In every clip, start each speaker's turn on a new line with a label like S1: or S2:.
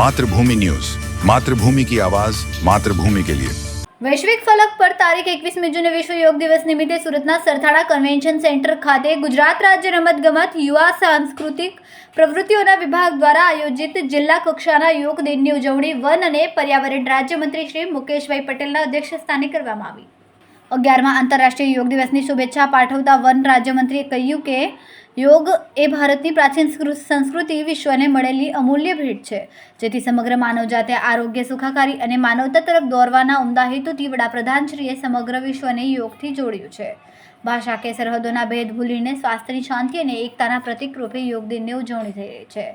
S1: Mathrubhumi news. Mathrubhumi કી આવાઝ માતૃભૂમિ કે લિયે.
S2: વૈશ્વિક ફલક પર તારીખ એકવીસમી જૂને વિશ્વ યોગ દિવસ નિમિત્તે સુરતના સરથાણા કન્વેન્શન સેન્ટર ખાતે ગુજરાત રાજ્ય રમતગમત યુવા સાંસ્કૃતિક પ્રવૃત્તિઓના વિભાગ દ્વારા આયોજિત જિલ્લા કક્ષાના યોગ દિનની ઉજવણી વન અને પર્યાવરણ રાજ્યમંત્રી શ્રી મુકેશભાઈ પટેલના અધ્યક્ષસ્થાને કરવામાં આવી. અગિયારમાં આંતરરાષ્ટ્રીય યોગ દિવસની શુભેચ્છા પાઠવતા વન રાજ્યમંત્રીએ કહ્યું કે યોગ એ ભારતની પ્રાચીન સંસ્કૃતિ વિશ્વને મળેલી અમૂલ્ય ભેટ છે. જેથી સમગ્ર માનવજાતે આરોગ્ય સુખાકારી અને માનવતા તરફ દોરવાના ઉમદા હેતુથી વડાપ્રધાનશ્રીએ સમગ્ર વિશ્વને યોગથી જોડ્યું છે. ભાષા કે સરહદોના ભેદ ભૂલીને સ્વાસ્થ્યની શાંતિ અને એકતાના પ્રતિકરૂપે યોગ દિનની ઉજવણી થઈ છે.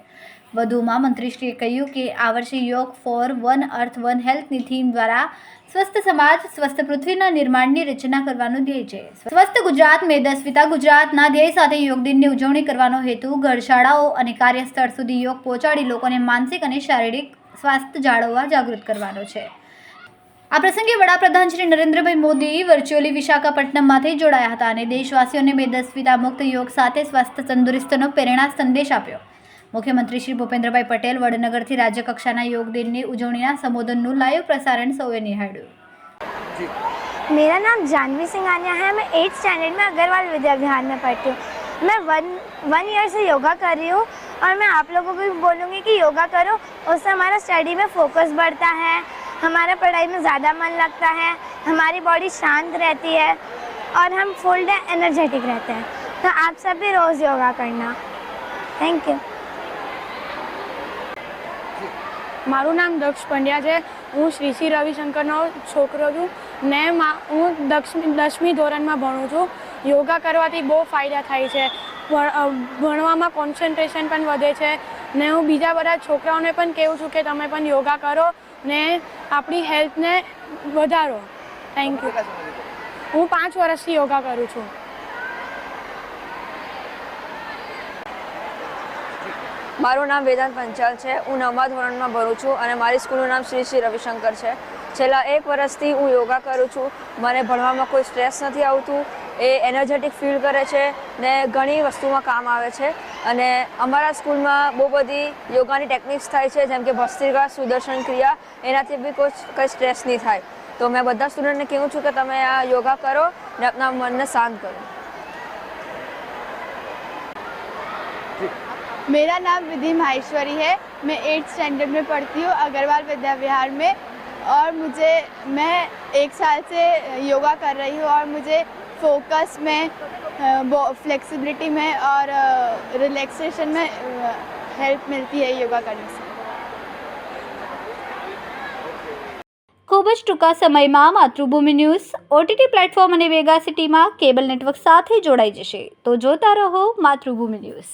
S2: વધુમાં મંત્રીશ્રીએ કહ્યું કે આ વર્ષે યોગ ફોર વન અર્થ વન હેલ્થની થીમ દ્વારા સ્વસ્થ સમાજ, સ્વસ્થ પૃથ્વીના નિર્માણની રચના કરવાનો ધ્યેય છે. સ્વસ્થ ગુજરાત, મેદસ્વિતા ગુજરાતના ધ્યેય સાથે યોગ દિનની ઉજવણી કરવાનો હેતુ ઘરશાળાઓ અને કાર્યસ્થળ સુધી યોગ પહોંચાડી લોકોને માનસિક અને શારીરિક સ્વાસ્થ્ય જાળવવા જાગૃત કરવાનો છે. આ પ્રસંગે વડાપ્રધાન શ્રી નરેન્દ્રભાઈ મોદી વર્ચ્યુઅલી વિશાખાપટ્ટનમમાંથી જોડાયા હતા અને દેશવાસીઓને મેદસ્વિતા મુક્ત યોગ સાથે સ્વસ્થ તંદુરસ્તનો પ્રેરણા સંદેશ આપ્યો મુખ્યમંત્રી શ્રી ભૂપેન્દ્રભાઈ પટેલ વડનગરથી રાજ્યકક્ષાના યોગ દિનની ઉજવણીના સંબોધનનું લાઈવ પ્રસારણ સૌએ નિહાળ્યું
S3: मेरा नाम जानवी सिंघानिया है मैं एट्थ स्टैंडर्ड में अग्रवाल विद्या विहार में पढ़ती हूँ मैं वन वन ईयर से योगा कर रही हूँ और मैं आप लोगों को भी बोलूँगी कि योगा करो उससे हमारा स्टडी में फोकस बढ़ता है हमारा पढ़ाई में ज़्यादा मन लगता है हमारी बॉडी शांत रहती है और हम फुल डे एनर्जेटिक रहते हैं तो आप सब भी रोज़ योगा करना थैंक यू
S4: મારું નામ દક્ષ પંડ્યા છે હું શ્રી શ્રી રવિશંકરનો છોકરો છું ને મા- હું દક્ષમી દસમી ધોરણમાં ભણું છું યોગા કરવાથી બહુ ફાયદા થાય છે ભણ- અ, ભણવામાં કોન્સન્ટ્રેશન પણ વધે છે ને હું બીજા બધા છોકરાઓને પણ કહું છું કે તમે પણ યોગા કરો ને આપણી હેલ્થને વધારો. થેન્ક યુ હું પાંચ વર્ષથી યોગા કરું છું.
S5: મારું નામ વેદાંત પંચાલ છે. હું નવમા ધોરણમાં ભરું છું અને મારી સ્કૂલનું નામ શ્રી શ્રી રવિશંકર છે. છેલ્લા એક વર્ષથી હું યોગા કરું છું. મને ભણવામાં કોઈ સ્ટ્રેસ નથી આવતું. એ એનર્જેટિક ફીલ કરે છે ને ઘણી વસ્તુમાં કામ આવે છે. અને અમારા સ્કૂલમાં બહુ બધી યોગાની ટેકનિક્સ થાય છે જેમ કે ભસ્ત્રિકા સુદર્શન ક્રિયા એનાથી બી કોઈ કંઈ સ્ટ્રેસ નહીં થાય તો મેં બધા સ્ટુડન્ટને કહું છું કે તમે આ યોગા કરો ને આપણા મનને શાંત કરો
S6: मेरा नाम विधि माहेश्वरी है मैं एट्थ स्टैंडर्ड में पढ़ती हूँ अग्रवाल विद्या विहार में और मुझे मैं एक साल से योगा कर रही हूँ और मुझे फोकस में फ्लेक्सिबिलिटी में और रिलैक्सेशन में हेल्प मिलती है योगा करने से
S2: ખૂબ જ ટૂંકા સમયમાં માતૃભૂમિ ન્યૂઝ ઓટીટી પ્લેટફોર્મ અને વેગા સિટીમાં કેબલ નેટવર્ક સાથે જોડાઈ જશે તો જોતા રહો માતૃભૂમિ ન્યૂઝ